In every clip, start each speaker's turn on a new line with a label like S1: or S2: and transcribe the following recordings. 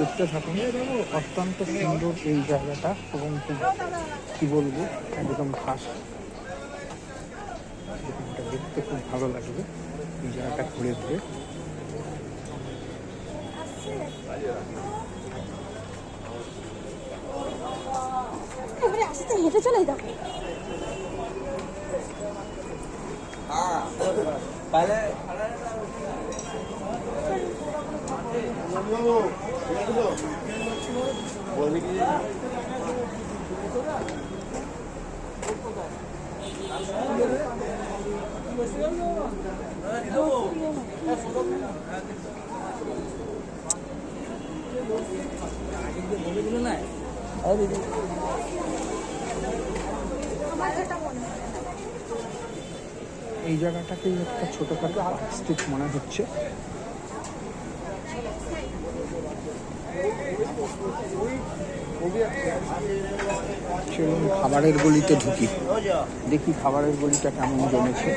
S1: দেখতে থাকুন। অত্যন্ত সুন্দর এই জায়গাটা এবং খুব কি বলব একদম ঘাস দেখতে খুব ভালো লাগবে। এই জায়গাটা ঘুরে ঘুরে।
S2: হেঁটে চলে হয়
S1: এই জায়গাটাকেই একটা ছোটোখাটো স্টিক মনে হচ্ছে। চলুন খাবারের গলিতে ঢুকি। দেখি খাবারের গলিটা কেমন জমেছে।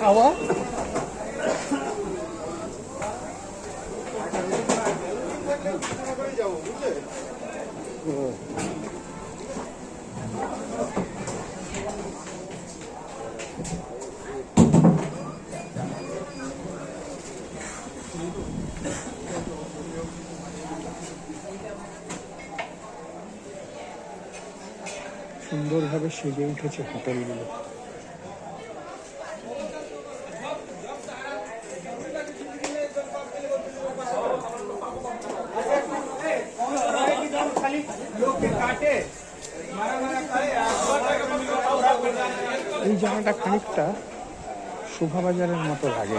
S1: খাওয়া? সুন্দরভাবে সেজে উঠেছে হোটেলগুলো। জায়গাটা খানিকটা শোভাবাজারের মতো লাগে।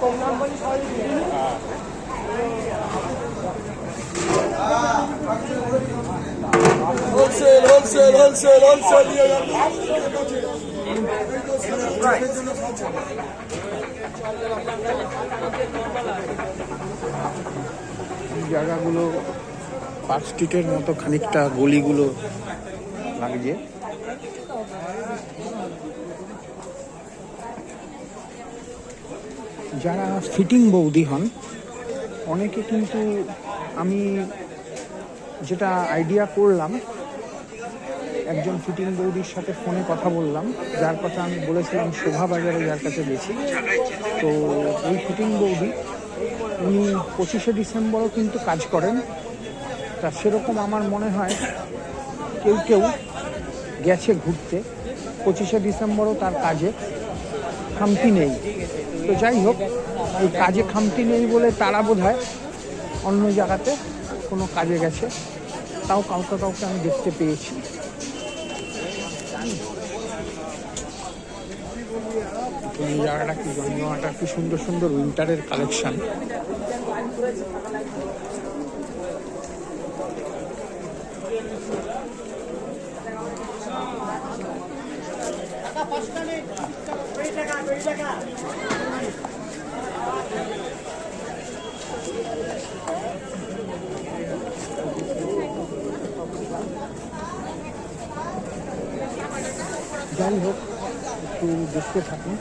S3: কম নাম্বারই সবাই হোলসেল হোলসেল
S1: হোলসেল হোলসেল জায়গাগুলো পার্ক স্ট্রিটের মতো খানিকটা গলিগুলো লাগছে যারা ফিটিং বৌদি হন, অনেকে কিন্তু আমি যেটা আইডিয়া করলাম একজন ফিটিং বৌদির সাথে ফোনে কথা বললাম, যার কথা আমি বলেছিলাম শোভা বাজারে যার কাছে গেছি। তো ওই ফিটিং বৌদি, উনি পঁচিশে ডিসেম্বরও কিন্তু কাজ করেন। তা সেরকম আমার মনে হয় কেউ কেউ গেছে ঘুরতে। পঁচিশে ডিসেম্বরও তার কাজে খামতি নেই। তো যাই হোক, এই কাজে খামতি নেই বলে তারা বোধ অন্য জায়গাতে কোনো কাজে গেছে। তাও কাউকে কাউকে আমি দেখতে পেয়েছি। এই জায়গাটা কি জন্মটা কি সুন্দর সুন্দর উইন্টারের কালেকশন যাই হোক একটু দেখতে থাকুন।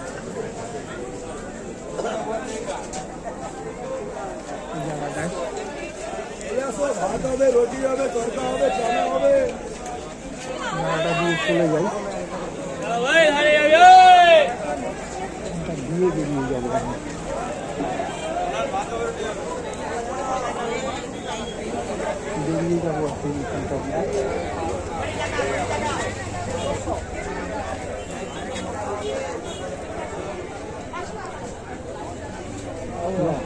S3: ভাত হবে রুটি হবে তরকা হবে চানা হবে।
S1: দিয়ে চলে যাই এটা দিয়ে বেরিয়ে যাবে বেরিয়ে যাব এখন এখানটা দিয়ে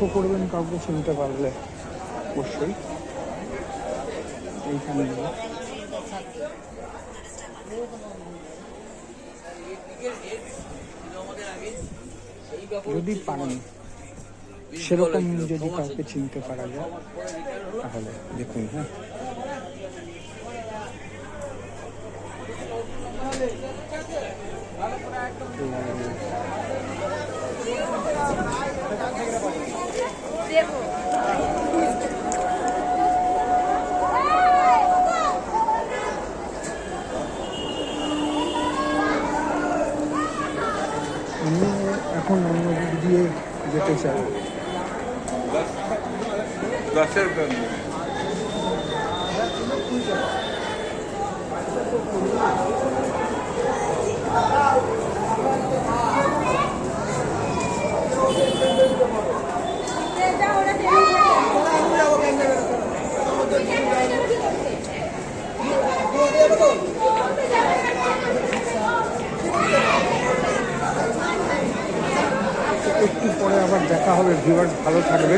S1: লক্ষ্য করবেন কাউকে চিনতে পারলে অবশ্যই। যদি পারেন, সেরকম যদি কাউকে চিনতে পারা যায়, তাহলে দেখুন হ্যাঁ। আমি এখন অন্য দিক দিয়ে যেতে চাই।
S4: গাছের প্রেম
S1: পরে আবার দেখা হবে ভিউয়ার্স ভালো থাকবে